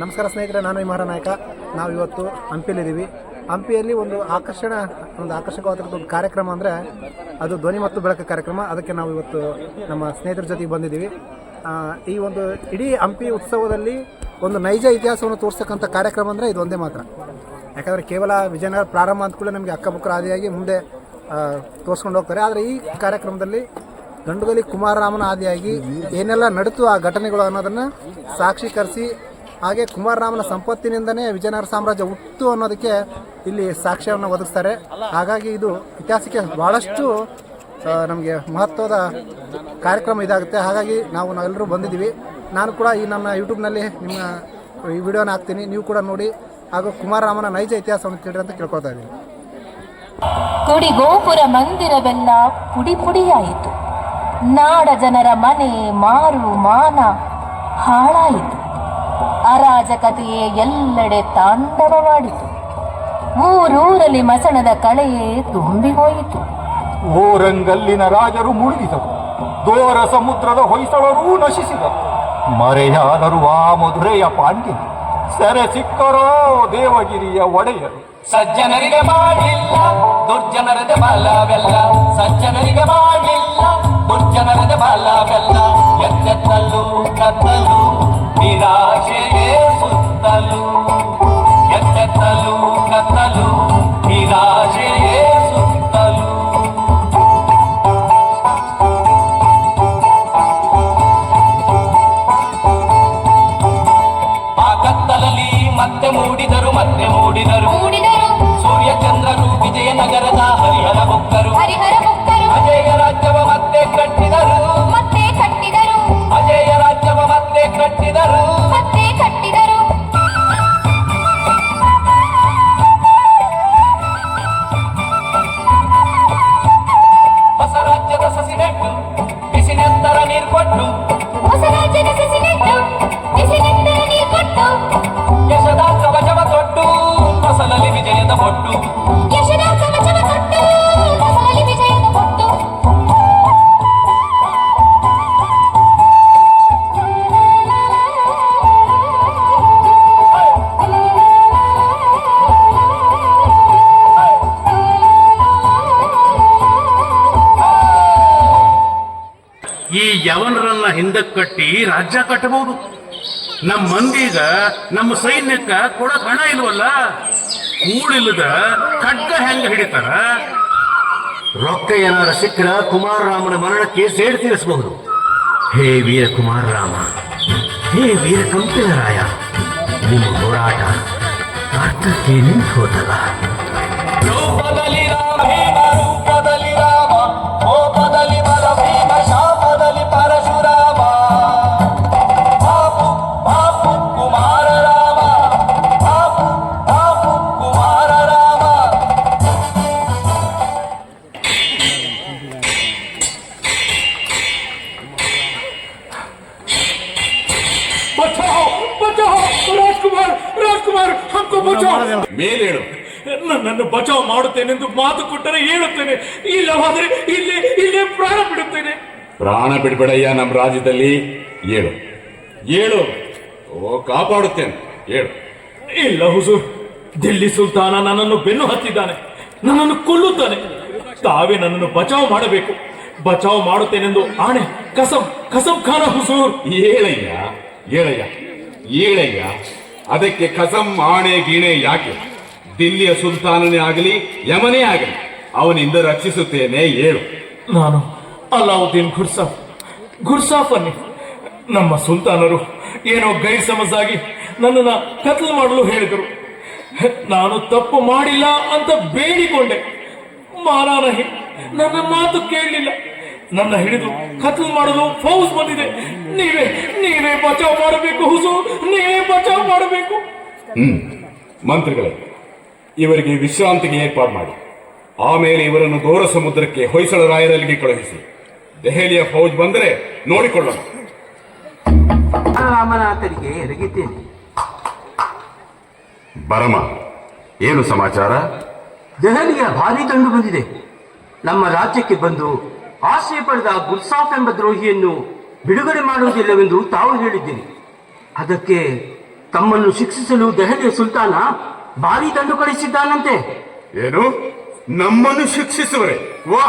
ನಮಸ್ಕಾರ ಸ್ನೇಹಿತರೆ, ನಾನು ವಿಮಾರ ನಾಯಕ ನಾವು ಇವತ್ತು ಹಂಪಿಯಲ್ಲಿದ್ದೀವಿ. ಹಂಪಿಯಲ್ಲಿ ಒಂದು ಆಕರ್ಷಣ, ಒಂದು ಆಕರ್ಷಕವಾದಂಥ ಒಂದು ಕಾರ್ಯಕ್ರಮ ಅಂದರೆ ಅದು ಧ್ವನಿ ಮತ್ತು ಬೆಳಕು ಕಾರ್ಯಕ್ರಮ. ಅದಕ್ಕೆ ನಾವು ಇವತ್ತು ನಮ್ಮ ಸ್ನೇಹಿತರ ಜೊತೆಗೆ ಬಂದಿದ್ದೀವಿ. ಈ ಒಂದು ಇಡೀ ಹಂಪಿ ಉತ್ಸವದಲ್ಲಿ ಒಂದು ನೈಜ ಇತಿಹಾಸವನ್ನು ತೋರಿಸ್ತಕ್ಕಂಥ ಕಾರ್ಯಕ್ರಮ ಅಂದರೆ ಇದು ಒಂದೇ ಮಾತ್ರ. ಯಾಕಂದರೆ ಕೇವಲ ವಿಜಯನಗರ ಪ್ರಾರಂಭ ಅಂದ ಕೂಡ ನಮಗೆ ಅಕ್ಕಪಕ್ಕ ಆದಿಯಾಗಿ ಮುಂದೆ ತೋರಿಸ್ಕೊಂಡು ಹೋಗ್ತಾರೆ. ಆದರೆ ಈ ಕಾರ್ಯಕ್ರಮದಲ್ಲಿ ಗಂಡುಗಲಿ ಕುಮಾರರಾಮನ ಆದಿಯಾಗಿ ಏನೆಲ್ಲ ನಡೆತು ಆ ಘಟನೆಗಳು ಅನ್ನೋದನ್ನು ಸಾಕ್ಷೀಕರಿಸಿ, ಹಾಗೆ ಕುಮಾರರಾಮನ ಸಂಪತ್ತಿನಿಂದನೇ ವಿಜಯನಗರ ಸಾಮ್ರಾಜ್ಯ ಹುಟ್ಟು ಅನ್ನೋದಕ್ಕೆ ಇಲ್ಲಿ ಸಾಕ್ಷ್ಯವನ್ನು ಒದಗಿಸ್ತಾರೆ. ಹಾಗಾಗಿ ಇದು ಇತಿಹಾಸಕ್ಕೆ ಭಾಳಷ್ಟು ನಮಗೆ ಮಹತ್ವದ ಕಾರ್ಯಕ್ರಮ ಇದಾಗುತ್ತೆ. ಹಾಗಾಗಿ ನಾವು ನಾವೆಲ್ಲರೂ ಬಂದಿದ್ದೀವಿ. ನಾನು ಕೂಡ ಈ ನನ್ನ ಯೂಟ್ಯೂಬ್ನಲ್ಲಿ ನಿಮ್ಮ ಈ ವಿಡಿಯೋನ ಹಾಕ್ತೀನಿ. ನೀವು ಕೂಡ ನೋಡಿ. ಹಾಗೂ ಕುಮಾರರಾಮನ ನೈಜ ಇತಿಹಾಸವನ್ನು ತಿಳಿ ಅಂತ ಕೇಳ್ಕೊಳ್ತಾ ಇದ್ದೀನಿ. ಕುಡಿ ಗೋಪುರ ಮಂದಿರವೆಲ್ಲ ಪುಡಿ ಪುಡಿಯಾಯಿತು. ನಾಡ ಜನರ ಮನೆ ಮಾರು ಮಾನ ಹಾಳಾಯಿತು. ಅರಾಜಕತೆಯೇ ಎಲ್ಲೆಡೆ ತಾಂಡವವಾಡಿತು. ಊರೂರಲ್ಲಿ ಮಸಣದ ಕಳೆಯೇ ತುಂಬಿ ಹೋಯಿತು. ಓರಂಗಲ್ಲಿನ ರಾಜರು ಮುಳುಗಿದರು. ದೋರ ಸಮುದ್ರದ ಹೊಯ್ಸಳರೂ ನಶಿಸಿದರು. ಮರೆಯಾದರು ಆ ಮಧುರೆಯ ಪಾಂಡ್ಯ ಸೆರೆ ಸಿಕ್ಕರೋ ದೇವಗಿರಿಯ ಒಡೆಯರು. ಸಜ್ಜನರಿಗೆ ಮಾಡಿಲ್ಲ ದುರ್ಜನರದ ಬಲವೆಲ್ಲ ಸಜ್ಜನರಿಗೆ ಮಾಡಿಲ್ಲ ದುರ್ಜನರದೆ ಬಲವೆಲ್ಲ ಎತ್ತೆತ್ತಲು ಕತ್ತಲು ನಿರಾಶೆಯೇ ಸುತ್ತಲು ಕಟ್ಟಿ ರಾಜ್ಯ ಕಟ್ಟಬಹುದು. ನಮ್ಮ ಮಂದಿಗ, ನಮ್ಮ ಸೈನ್ಯಕ್ಕ ಕೊಡಕ್ ಹಣ ಇಲ್ವಲ್ಲ? ಕೂಡಿಲ್ಲದ ಖಡ್ಗ ಹೆಂಗ ಹಿಡಿತಾರ? ರೊಕ್ಕ ಏನಾರ ಸಿಕ್ಕರ ಕುಮಾರರಾಮನ ಮರಣಕ್ಕೆ ಸೇಡು ತೀರಿಸಬಹುದು. ಹೇ ವೀರ ಕುಮಾರರಾಮ, ಹೇ ವೀರ ಕಂಪಿನರಾಯ, ನಿಮ್ಮ ಹೋರಾಟ ಅರ್ಥಕ್ಕೆ ನಿಂತು ಹೋತಲ್ಲ. ಕುಮಾರ್ ಹಕ್ಕು ಬಚಾವ್. ಮೇಲೇಳು ನನ್ನನ್ನು ಬಚಾವ್ ಮಾಡುತ್ತೇನೆಂದು ಮಾತು ಕೊಟ್ಟರೆ ಹೇಳುತ್ತೇನೆ. ಇಲ್ಲವಾದರೆ ಇಲ್ಲಿ ಇಲ್ಲೇ ಪ್ರಾಣ ಬಿಡುತ್ತೇನೆ. ಪ್ರಾಣ ಬಿಡಬೇಡಯ್ಯ ನಮ್ಮ ರಾಜ್ಯದಲ್ಲಿ. ಏಳು ಏಳು ಓ ಕಾಪಾಡುತ್ತೇನೆ. ಏಳು ಇಲ್ಲ ಹುಸೂರ್ ದಿಲ್ಲಿ ಸುಲ್ತಾನ ನನ್ನನ್ನು ಬೆನ್ನು ಹತ್ತಿದ್ದಾನೆ. ನನ್ನನ್ನು ಕೊಲ್ಲುತ್ತಾನೆ. ತಾವೇ ನನ್ನನ್ನು ಬಚಾವ್ ಮಾಡಬೇಕು. ಬಚಾವ್ ಮಾಡುತ್ತೇನೆಂದು ಆಣೆ ಕಸಬ್ ಕಸಬ್ ಖಾನ ಹುಸೂರ್. ಏಳಯ್ಯ ಏಳಯ್ಯ ಏಳಯ್ಯ ಅದಕ್ಕೆ ಕಸಂ ಆಣೆ ಗೀಣೆ ಯಾಕೆ? ದಿಲ್ಲಿಯ ಸುಲ್ತಾನನೇ ಆಗಲಿ, ಯಮನೇ ಆಗಲಿ, ಅವನಿಂದ ರಕ್ಷಿಸುತ್ತೇನೆ ಏಳು ನಾನು ಅಲಾವುದ್ದೀನ್ ಗುರ್ಸಾಫ್. ಅನ್ನಿ ನಮ್ಮ ಸುಲ್ತಾನರು ಏನೋ ಗೈ ಸಮಸಾಗಿ ನನ್ನನ್ನು ಕತ್ಲು ಮಾಡಲು ಹೇಳಿದರು. ನಾನು ತಪ್ಪು ಮಾಡಿಲ್ಲ ಅಂತ ಬೇಡಿಕೊಂಡೆ. ಮಾರಾನಹಿ ನನ್ನ ಮಾತು ಕೇಳಲಿಲ್ಲ. ನನ್ನ ಹಿಡಿದು ಕತ್ಲು ಮಾಡಲು ಫೌಸ್ ಬಂದಿದೆ. ನೀವೇ ನೀವೇ ಬಚಾವ್ ಮಾಡಬೇಕು ಹುಸು ನೀವೇ ಬಚಾವ್ ಮಾಡಬೇಕು. ಹ್ಮ್ ಮಂತ್ರಿಗಳೇ ಇವರಿಗೆ ವಿಶ್ರಾಂತಿಗೆ ಏರ್ಪಾಡು ಮಾಡಿ. ಆಮೇಲೆ ಇವರನ್ನು ಘೋರ ಸಮುದ್ರಕ್ಕೆ ಹೊಯ್ಸಳ ರಾಯರಲ್ಲಿಗೆ ಕಳುಹಿಸಿ. ದೆಹಲಿಯ ಫೌಜ್ ಬಂದರೆ ನೋಡಿಕೊಳ್ಳೋಣ. ರಾಮನಾಥರಿಗೆ ಎರಗಿದ್ದೇನೆ ಬರಮ ಏನು ಸಮಾಚಾರ? ದೆಹಲಿಯ ಭಾರಿ ದಂಡು ಬಂದಿದೆ. ನಮ್ಮ ರಾಜ್ಯಕ್ಕೆ ಬಂದು ಆಶ್ರಯ ಪಡೆದ ಗುಲ್ಸಾಫ್ ಎಂಬ ದ್ರೋಹಿಯನ್ನು ಬಿಡುಗಡೆ ಮಾಡುವುದಿಲ್ಲವೆಂದು ತಾವು ಹೇಳಿದ್ದೀರಿ ಅದಕ್ಕೆ ತಮ್ಮನ್ನು ಶಿಕ್ಷಿಸಲು ದೆಹಲಿಯ ಸುಲ್ತಾನ ಭಾರಿ ದಂಡು ಕಳಿಸಿದ್ದಾನಂತೆ. ಏನು? ನಮ್ಮನ್ನು ಶಿಕ್ಷಿಸುವರೆ? ವಾ!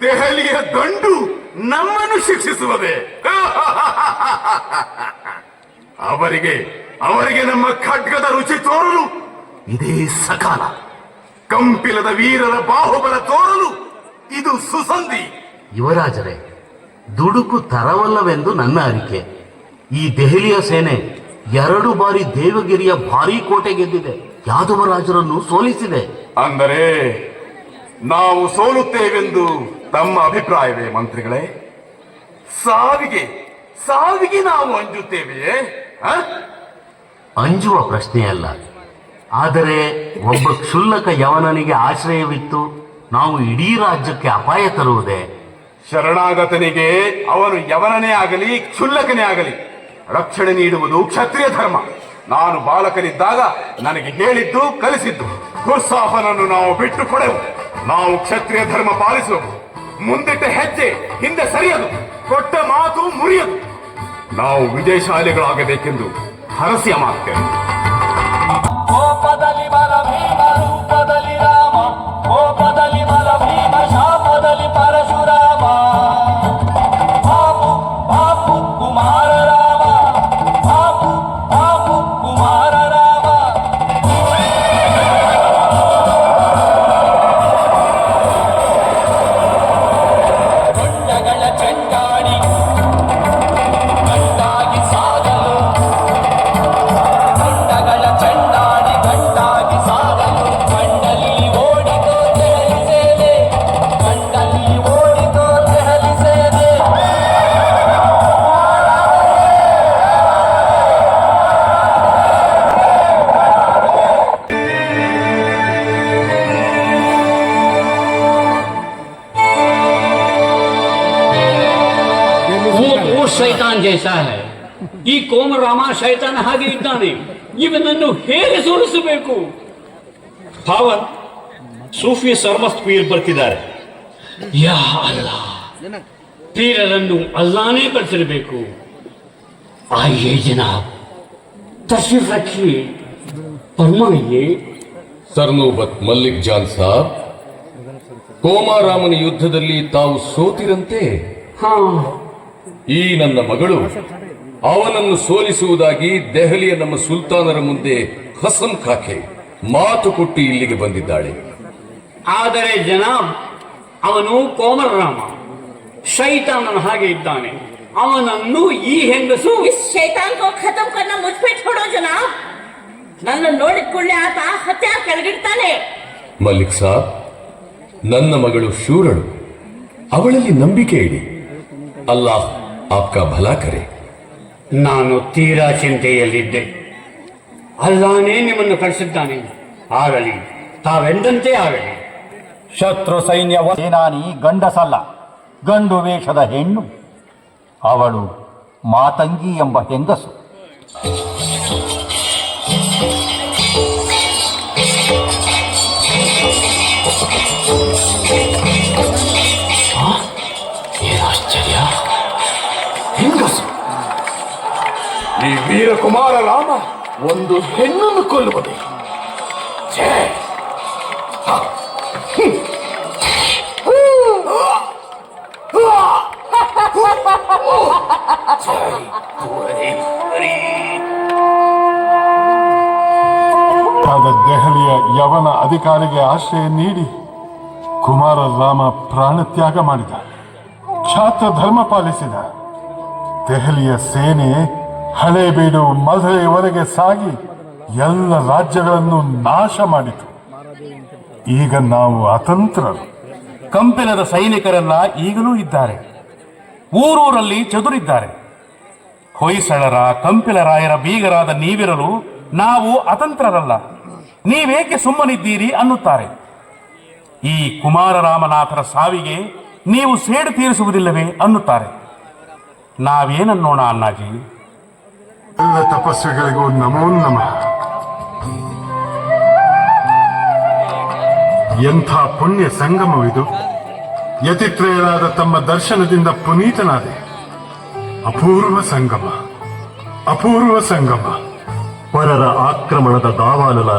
ದೆಹಲಿಯ ದಂಡು ನಮ್ಮನ್ನು ಶಿಕ್ಷಿಸುವುದೇ ಅವರಿಗೆ ಅವರಿಗೆ ನಮ್ಮ ಖಡ್ಗದ ರುಚಿ ತೋರಲು, ಇದೇ ಸಕಾಲ. ಕಂಪಿಲದ ವೀರರ ಬಾಹುಬಲ ತೋರಲು ಇದು ಸುಸಂಧಿ. ಯುವರಾಜರೇ ದುಡುಕು ತರವಲ್ಲವೆಂದು ನನ್ನ ಅರಿಕೆ. ಈ ದೆಹಲಿಯ ಸೇನೆ ಎರಡು ಬಾರಿ ದೇವಗಿರಿಯ ಭಾರೀ ಕೋಟೆ ಗೆದ್ದಿದೆ. ಯಾದವರಾಜರನ್ನು ಸೋಲಿಸಿದೆ. ಅಂದರೆ ನಾವು ಸೋಲುತ್ತೇವೆಂದು ತಮ್ಮ ಅಭಿಪ್ರಾಯವೇ ಮಂತ್ರಿಗಳೇ? ಸಾವಿಗೆ ಸಾವಿಗೆ ನಾವು ಅಂಜುತ್ತೇವೆಯೇ? ಅಂಜುವ ಪ್ರಶ್ನೆಯಲ್ಲ. ಆದರೆ ಒಬ್ಬ ಕ್ಷುಲ್ಲಕ ಯವನನಿಗೆ ಆಶ್ರಯವಿತ್ತು. ನಾವು ಇಡೀ ರಾಜ್ಯಕ್ಕೆ ಅಪಾಯ ತರುವುದೇ? ಶರಣಾಗತನಿಗೆ ಅವನು ಯವನನೇ ಆಗಲಿ, ಕ್ಷುಲ್ಲಕನೇ ಆಗಲಿ. ರಕ್ಷಣೆ ನೀಡುವುದು ಕ್ಷತ್ರಿಯ ಧರ್ಮ. ನಾನು ಬಾಲಕನಿದ್ದಾಗ ನನಗೆ ಹೇಳಿದ್ದು, ಕಲಿಸಿದ್ದು. ಗುರ್ಸಾಫನನ್ನು ನಾವು ಬಿಟ್ಟು ಕೊಡೆವು. ನಾವು ಕ್ಷತ್ರಿಯ ಧರ್ಮ ಪಾಲಿಸುವುದು ಮುಂದಿಟ್ಟ ಹೆಜ್ಜೆ ಹಿಂದೆ ಸರಿಯದು. ಕೊಟ್ಟ ಮಾತು ಮುರಿಯದು. ನಾವು ವಿಜಯಶಾಲಿಗಳಾಗಬೇಕೆಂದು ಹರಸ್ಯ ಮಾಡ್ತೇವೆ ಶೈತಾನ್ ಈ ಕೋಮ ಕೋಮರಾಮ ಶೈತಾನ ಹಾಗೆ ಇದ್ದಾನೆ. ಇವನನ್ನು ಹೇಗೆ ಸೋಲಿಸಬೇಕು? ಪಾವನ್ ಸೂಫಿ ಸರ್ಮಸ್ತ್ ಪೀರ್ ಬರ್ತಿದ್ದಾರೆ. ಯಾ ಅಲ್ಲ. ಪೀರರನ್ನು ಅಲ್ಲಾನೇ ಬಳಸಿರಬೇಕು ಆಯೇ ಜನಾಬ್ ತಶೀಫ್ ರಕ್ಷಿ ಫರ್ಮಾಯಿಯೇ ಸರ್ನೋಬತ್ ಮಲ್ಲಿಕ್ ಜಾನ್ ಸಾಬ್ ಕೋಮಾರಾಮನ ಯುದ್ಧದಲ್ಲಿ ತಾವು ಸೋತಿರಂತೆ? ಹಾ. ಈ ನನ್ನ ಮಗಳು ಅವನನ್ನು ಸೋಲಿಸುವುದಾಗಿ ದೆಹಲಿಯ ನಮ್ಮ ಸುಲ್ತಾನರ ಮುಂದೆ ಹಸನ್ ಖಾಖೆ ಮಾತು ಕೊಟ್ಟು ಇಲ್ಲಿಗೆ ಬಂದಿದ್ದಾಳೆ. ಆದರೆ ಜನ ಅವನು ಕೋಮಲರಾಮ ಶೈತಾನನ ಹಾಗೆ ಇದ್ದಾನೆ. ಅವನನ್ನು ಈ ಹೆಂಗಸು ಶೈತಾನ್ ಖತಮ್ ಜನ ನನ್ನ ನೋಡಿಕೊಳ್ಳಿ ಆತ ಹತ್ಯ ಕೆಳಗಿಡ್ತಾನೆ. ಮಲ್ಲಿಕ್ ಸಾಬ್ ನನ್ನ ಮಗಳು ಶೂರಳು. ಅವಳಲ್ಲಿ ನಂಬಿಕೆ ಇಡಿ. ಅಲ್ಲಾಹ್ ಆಪ್ಕಾ ಭಲಾ ಕರೆ ನಾನು ತೀರಾ ಚಿಂತೆಯಲ್ಲಿದ್ದೆ. ಅಲ್ಲಾನೇ ನಿಮ್ಮನ್ನು ಕಳಿಸಿದ್ದಾನೆ ಆಗಲಿ ತಾವೆಂದಂತೆ ಆಗಲಿ. ಶತ್ರು ಸೈನ್ಯ ಸೇನಾನಿ ಗಂಡಸಲ್ಲ ಗಂಡು ವೇಷದ ಹೆಣ್ಣು. ಅವಳು ಮಾತಂಗಿ ಎಂಬ ಹೆಂಗಸು. ಈ ವೀರಕುಮಾರ ರಾಮ ಒಂದು ಹೆಣ್ಣನ್ನು ಕೊಲ್ಲುವುದೇ ದೆಹಲಿಯ ಯವನ ಅಧಿಕಾರಿಗೆ ಆಶ್ರಯ ನೀಡಿ ಕುಮಾರ ರಾಮ ಪ್ರಾಣತ್ಯಾಗ ಮಾಡಿದ. ಖ್ಯಾತ ಧರ್ಮ ಪಾಲಿಸಿದ. ದೆಹಲಿಯ ಸೇನೆ ಹಳೇಬೀಡು ಮಧುರೆಯವರೆಗೆ ಸಾಗಿ ಎಲ್ಲ ರಾಜ್ಯಗಳನ್ನು ನಾಶ ಮಾಡಿತು. ಈಗ ನಾವು ಅತಂತ್ರರು. ಕಂಪೆನದ ಸೈನಿಕರೆಲ್ಲ ಈಗಲೂ ಇದ್ದಾರೆ. ಊರೂರಲ್ಲಿ ಚದುರಿದ್ದಾರೆ. ಹೊಯ್ಸಳರ ಕಂಪಿಲರಾಯರ ಬೀಗರಾದ ನೀವಿರಲು ನಾವು ಅತಂತ್ರರಲ್ಲ. ನೀವೇಕೆ ಸುಮ್ಮನಿದ್ದೀರಿ ಅನ್ನುತ್ತಾರೆ. ಈ ಕುಮಾರರಾಮನಾಥರ ಸಾವಿಗೆ ನೀವು ಸೇಡು ತೀರಿಸುವುದಿಲ್ಲವೇ ಅನ್ನುತ್ತಾರೆ. ನಾವೇನನ್ನೋಣ ಅಣ್ಣಾಜಿ? ಎಲ್ಲ ತಪಸ್ವಿಗಳಿಗೂ ನಮೋ. ಎಂಥ ಪುಣ್ಯ ಸಂಗಮವಿದು. ಯತಿತ್ರಯರಾದ ತಮ್ಮ ದರ್ಶನದಿಂದ ಪುನೀತನಾದೆ. ಅಪೂರ್ವ ಸಂಗಮ ಅಪೂರ್ವ ಸಂಗಮ. ಪರರ ಆಕ್ರಮಣದ ದಾವಾನಲ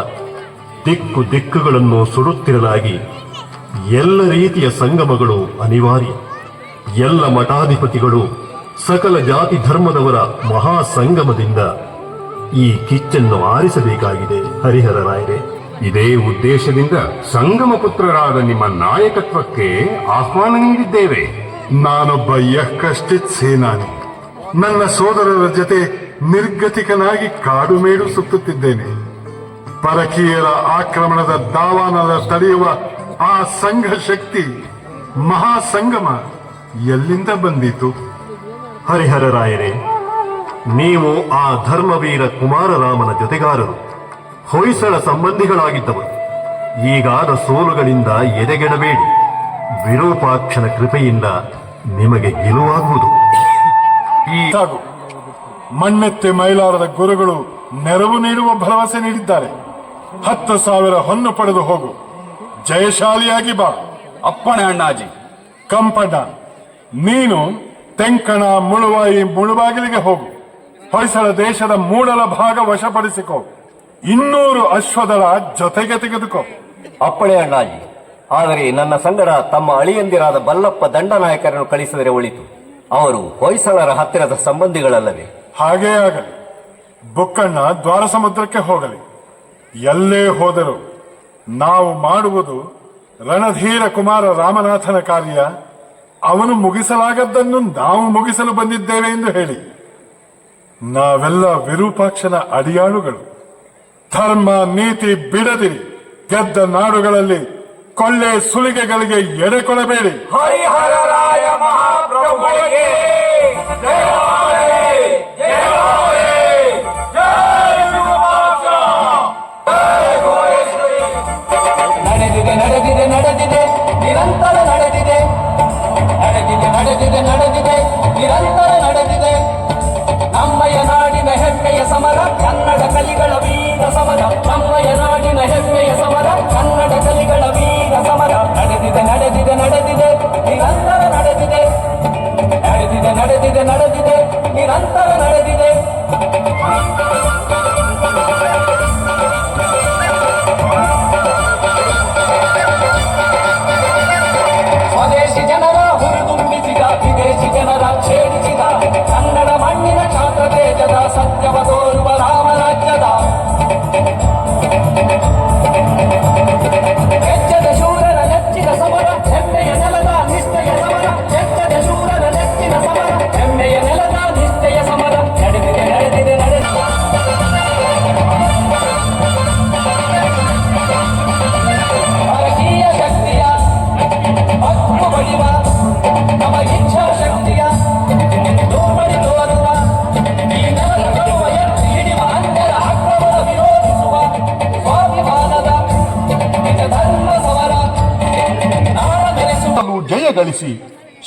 ದಿಕ್ಕು ದಿಕ್ಕುಗಳನ್ನು ಸುಡುತ್ತಿರಲಾಗಿ ಎಲ್ಲ ರೀತಿಯ ಸಂಗಮಗಳು ಅನಿವಾರ್ಯ. ಎಲ್ಲ ಮಠಾಧಿಪತಿಗಳು ಸಕಲ ಜಾತಿ ಧರ್ಮದವರ ಮಹಾ ಸಂಗಮದಿಂದ ಈ ಕಿಚ್ಚನ್ನು ಆರಿಸಬೇಕಾಗಿದೆ. ಹರಿಹರ ರಾಯರೇ, ಇದೇ ಉದ್ದೇಶದಿಂದ ಸಂಗಮ ಪುತ್ರರಾದ ನಿಮ್ಮ ನಾಯಕತ್ವಕ್ಕೆ ಆಹ್ವಾನ ನೀಡಿದ್ದೇವೆ. ನಾನೊಬ್ಬ ಯಕ್ಕಷ್ಟಿತ್ ಸೇನಾನಿ. ನನ್ನ ಸೋದರರ ಜೊತೆ ನಿರ್ಗತಿಕನಾಗಿ ಕಾಡುಮೇಡು ಸುತ್ತುತ್ತಿದ್ದೇನೆ. ಪರಕೀಯರ ಆಕ್ರಮಣದ ದಾವಾನದ ತಡೆಯುವ ಆ ಸಂಘ ಶಕ್ತಿ ಮಹಾಸಂಗಮ ಎಲ್ಲಿಂದ ಬಂದಿತು? ಹರಿಹರ ರಾಯರೇ ನೀವು ಆ ಧರ್ಮವೀರ ಕುಮಾರರಾಮನ ಜೊತೆಗಾರರು ಹೊಯ್ಸಳ ಸಂಬಂಧಿಗಳಾಗಿದ್ದವರು. ಈಗಾದ ಸೋಲುಗಳಿಂದ ಎದೆಗೆಡಬೇಡಿ. ವಿರೂಪಾಕ್ಷನ ಕೃಪೆಯಿಂದ ನಿಮಗೆ ಗೆಲುವಾಗುವುದು. ಈ ಮಣ್ಣೆತ್ತೆ ಮೈಲಾರದ ಗುರುಗಳು ನೆರವು ನೀಡುವ ಭರವಸೆ ನೀಡಿದ್ದಾರೆ. ಹತ್ತು ಸಾವಿರ ಹೊನ್ನು ಪಡೆದು ಹೋಗು. ಜಯಶಾಲಿಯಾಗಿ ಬಾ. ಅಪ್ಪಣೆ ಅಣ್ಣಾಜಿ. ಕಂಪಣ್ಣ ನೀನು ತೆಂಕಣ ಮುಳುವಾಯಿ ಮುಳುಬಾಗಿಲಿಗೆ ಹೋಗು. ಹೊಯ್ಸಳ ದೇಶದ ಮೂಡಲ ಭಾಗ ವಶಪಡಿಸಿಕೊ. ಇನ್ನೂರು ಅಶ್ವದಳ ಜೊತೆಗೆ ತೆಗೆದುಕೋ. ಅಪ್ಪಣೆ ಅಣ್ಣಾಜಿ. ಆದರೆ ನನ್ನ ಸಂಗಡ ತಮ್ಮ ಅಳಿಯಂದಿರಾದ ಬಲ್ಲಪ್ಪ ದಂಡನಾಯಕರನ್ನು ಕಳಿಸಿದರೆ ಒಳಿತು. ಅವರು ಹೊಯ್ಸಳರ ಹತ್ತಿರದ ಸಂಬಂಧಿಗಳಲ್ಲವೇ? ಹಾಗೇ ಆಗಲಿ. ಬುಕ್ಕಣ್ಣ ದ್ವಾರ ಸಮುದ್ರಕ್ಕೆ ಹೋಗಲಿ. ಎಲ್ಲೇ ಹೋದರೂ ನಾವು ಮಾಡುವುದು ರಣಧೀರ ಕುಮಾರ ರಾಮನಾಥನ ಕಾರ್ಯ. ಅವನು ಮುಗಿಸಲಾಗದ್ದನ್ನು ನಾವು ಮುಗಿಸಲು ಬಂದಿದ್ದೇವೆ ಎಂದು ಹೇಳಿ. ನಾವೆಲ್ಲ ವಿರೂಪಾಕ್ಷನ ಅಡಿಯಾಳುಗಳು. ಧರ್ಮ, ನೀತಿ ಬಿಡದಿರಿ ಗೆದ್ದ ನಾಡುಗಳಲ್ಲಿ ಕೊಳ್ಳೆ ಸುಲಿಗೆಗಳಿಗೆ ಎಡೆ ಕೊಡಬೇಡಿ. ಹರಿಹರರಾಯ ಮಹಾಪ್ರಭುಗಳಿಗೆ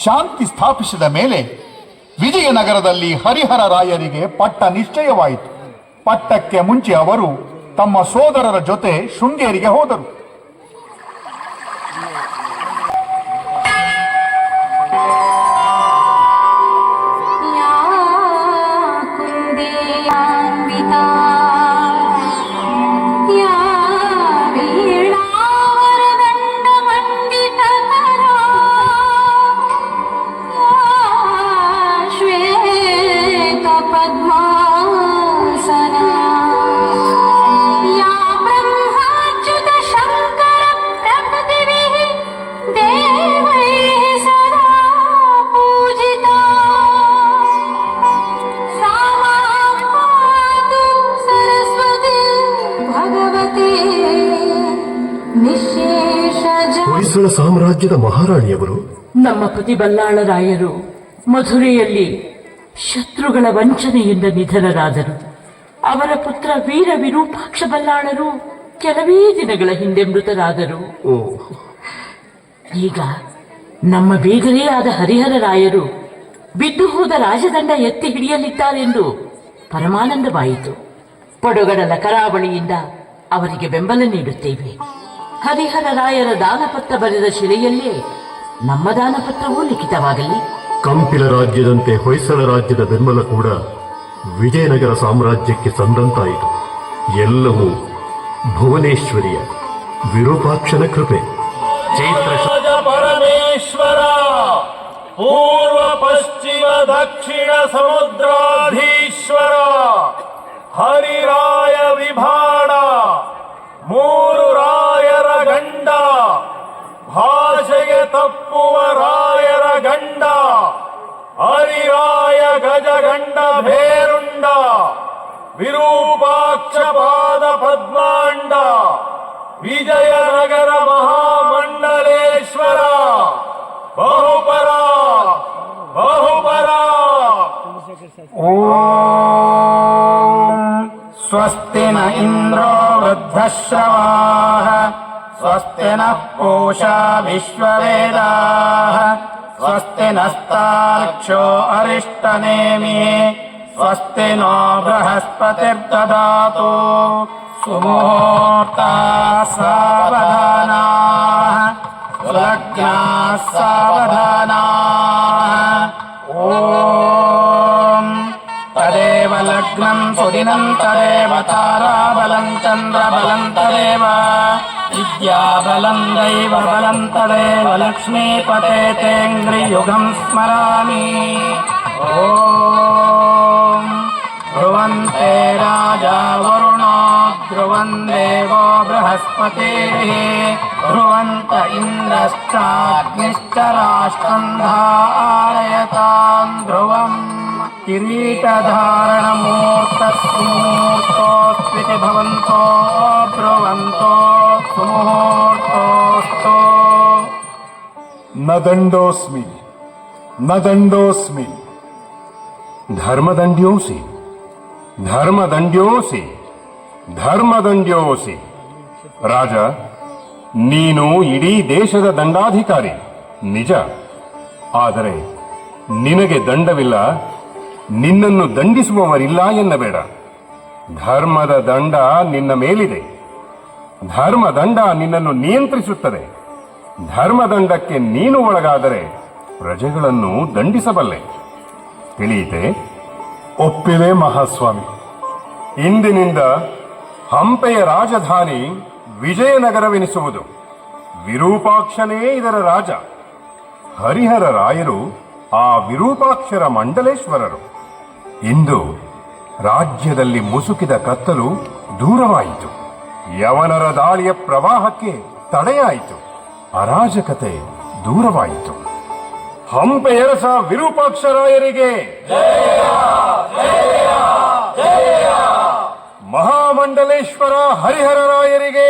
ಶಾಂತಿ ಸ್ಥಾಪಿಸಿದ ಮೇಲೆ ವಿಜಯನಗರದಲ್ಲಿ ಹರಿಹರ ರಾಯರಿಗೆ ಪಟ್ಟ ನಿಶ್ಚಯವಾಯಿತು. ಪಟ್ಟಕ್ಕೆ ಮುಂಚೆ ಅವರು ತಮ್ಮ ಸೋದರರ ಜೊತೆ ಶೃಂಗೇರಿಗೆ ಹೋದರು. ಹೊಯ್ಸಳ ಸಾಮ್ರಾಜ್ಯದ ಮಹಾರಾಣಿಯವರು ನಮ್ಮ ಪ್ರತಿಬಲ್ಲಾಳರಾಯರು ಮಧುರೆಯಲ್ಲಿ ಶತ್ರುಗಳ ವಂಚನೆಯಿಂದ ನಿಧನರಾದರು. ಅವರ ಪುತ್ರ ವೀರ ವಿರೂಪಾಕ್ಷ ಬಲ್ಲಾಳರು ಕೆಲವೇ ದಿನಗಳ ಹಿಂದೆ ಮೃತರಾದರು. ಈಗ ನಮ್ಮ ಬೇಗರೇ ಆದ ಹರಿಹರ ರಾಯರು ಬಿದ್ದು ಹೋದ ರಾಜದಂಡ ಎತ್ತಿ ಹಿಡಿಯಲಿದ್ದಾರೆಂದು ಪರಮಾನಂದವಾಯಿತು. ಪಡುಗಡಲ ಕರಾವಳಿಯಿಂದ ಅವರಿಗೆ ಬೆಂಬಲ ನೀಡುತ್ತೇವೆ. ಹರಿಹರ ರಾಯರ ದಾನಪತ್ರ ಬರೆದ ಶಿಲೆಯಲ್ಲೇ ನಮ್ಮ ದಾನಪತ್ರವೂ ಲಿಖಿತವಾಗಲಿ. ಕಂಪಿಲ ರಾಜ್ಯದಂತೆ ಹೊಯ್ಸಳ ರಾಜ್ಯದ ಬೆಂಬಲ ಕೂಡ ವಿಜಯನಗರ ಸಾಮ್ರಾಜ್ಯಕ್ಕೆ ಸಂದಂತಾಯಿತು ಎಲ್ಲವೂ ಭುವನೇಶ್ವರಿಯ ವಿರೂಪಾಕ್ಷನ ಕೃಪೆ. ಚೈತ್ರ ಪರಮೇಶ್ವರ ಪೂರ್ವ ಪಶ್ಚಿಮ ದಕ್ಷಿಣ ಸಮುದ್ರಾಧೀಶ್ವರ ಹರಿರಾಯ ವಿಭಾಡ ಮೂರು ರಾಯರ ಗಂಡ. ಭಾಷೆಗೆ ತಪ್ಪುವ ರಾಯರ ಗಂಡ. ಹರಿರಾಯ ಗಜಗಂಡ ಭೇರುಂಡ. ವಿರೂಪಾಕ್ಷ ಪಾದ ಪದ್ಮಾಂಡ. ವಿಜಯನಗರ ಮಹಾಮಂಡಲೇಶ್ವರ. ಬಹುಪರ ಬಹುಪರ. ಸ್ವಸ್ತಿ ನ ಇಂದ್ರೋ वृद्धश्रवाः स्वस्ति नः पूषा विश्ववेदाः स्वस्ति नस्तार्क्ष्यो अरिष्टनेमिः स्वस्ति नो बृहस्पतिर्ददातु सुमुहूर्ता सावधानाः सुलग्नाः सावधानाः ओ लग्नं सुदिनं तदेव ताराबलं चन्द्रबलं तदेव विद्याबलं दैवबलं तदेव लक्ष्मीपते तेऽङ्घ्रियुगं स्मरामि ॐ ध्रुवन्ते राजा वरुणो ध्रुवन् देवो बृहस्पतिः ध्रुवन्त इन्द्रश्चाग्निश्च राष्ट्रं धारयतां ध्रुवम् किरीटधारणमूर्तस्मुहूर्तोऽस्मिति भवन्तो ब्रुवन्तो सुमुहूर्तोऽस्तु ನ ದಂಡೋಸ್ಮಿ ನ ದಂಡೋಸ್ಮಿ ಧರ್ಮದಂಡ್ಯೋಸಿ ಧರ್ಮದಂಡ್ಯೋಸಿ ಧರ್ಮದಂಡ್ಯೋಸಿ ರಾಜ ನೀನು ಇಡೀ ದೇಶದ ದಂಡಾಧಿಕಾರಿ ನಿಜ ಆದರೆ ನಿನಗೆ ದಂಡವಿಲ್ಲ ನಿನ್ನನ್ನು ದಂಡಿಸುವವರಿಲ್ಲ ಎನ್ನಬೇಡ. ಧರ್ಮದ ದಂಡ ನಿನ್ನ ಮೇಲಿದೆ. ಧರ್ಮದಂಡ ನಿನ್ನನ್ನು ನಿಯಂತ್ರಿಸುತ್ತದೆ. ಧರ್ಮದಂಡಕ್ಕೆ ನೀನು ಒಳಗಾದರೆ ಪ್ರಜೆಗಳನ್ನು ದಂಡಿಸಬಲ್ಲೆ. ತಿಳಿಯಿತೆ? ಒಪ್ಪಿದೆ ಮಹಾಸ್ವಾಮಿ. ಇಂದಿನಿಂದ ಹಂಪೆಯ ರಾಜಧಾನಿ ವಿಜಯನಗರವೆನಿಸುವುದು. ವಿರೂಪಾಕ್ಷನೇ ಇದರ ರಾಜ. ಹರಿಹರ ರಾಯರು ಆ ವಿರೂಪಾಕ್ಷರ ಮಂಡಲೇಶ್ವರರು. ಇಂದು ರಾಜ್ಯದಲ್ಲಿ ಮುಸುಕಿದ ಕತ್ತಲು ದೂರವಾಯಿತು. ಯವನರ ದಾಳಿಯ ಪ್ರವಾಹಕ್ಕೆ ತಡೆಯಾಯಿತು. ಅರಾಜಕತೆ ದೂರವಾಯಿತು. ಹಂಪೆಯರಸ ವಿರೂಪಾಕ್ಷರಾಯರಿಗೆ ಮಹಾಮಂಡಲೇಶ್ವರ ಹರಿಹರ ರಾಯರಿಗೆ